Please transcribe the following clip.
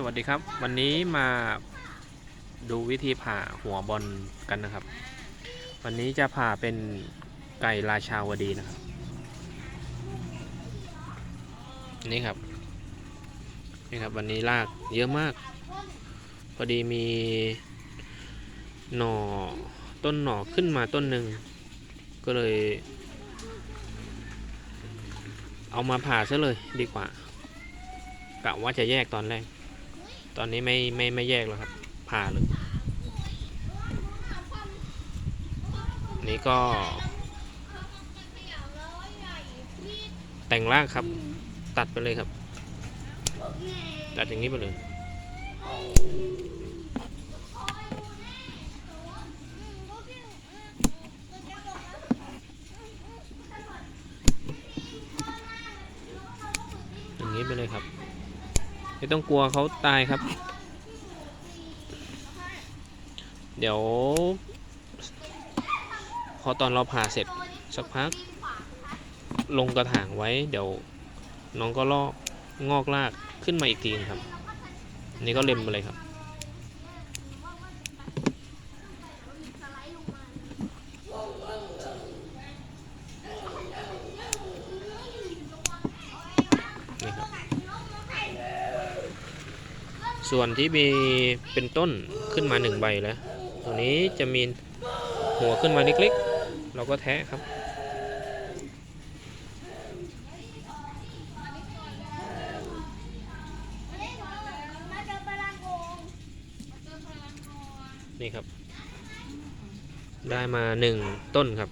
สวัสดีครับ วันนี้มาดูวิธีผ่าหัวบอลกันนะครับ วันนี้จะผ่าเป็นไก่ราชาวดีนะครับ นี่ครับ นี่ครับวันนี้ลากเยอะมาก พอดีมีหน่อต้นหน่อขึ้นมาต้นหนึ่งก็เลย เอามาผ่าซะเลยดีกว่ากะว่าจะแยกตอนแรก ตอนนี้ไม่ไม่ไม่แยกแล้วครับผ่าเลยนี่ก็ แต่งร่างครับ ตัดไปเลยครับ ตัดอย่างนี้ไปเลยอย่างนี้ไปเลยครับ ไม่ต้องกลัวเขาตายครับ เดี๋ยว พอตอนเราผ่าเสร็จสักพัก ลงกระถางไว้ เดี๋ยวน้องก็ลอกงอกลากขึ้นมาอีกทีนึงครับ นี่ก็เล็มไปเลยครับ ส่วนที่มีเป็นต้นขึ้นมาหนึ่งใบแล้วตรงนี้จะมีหัวขึ้นมาเล็กๆ เราก็แทะครับ นี่ครับ ได้มาหนึ่งต้นครับ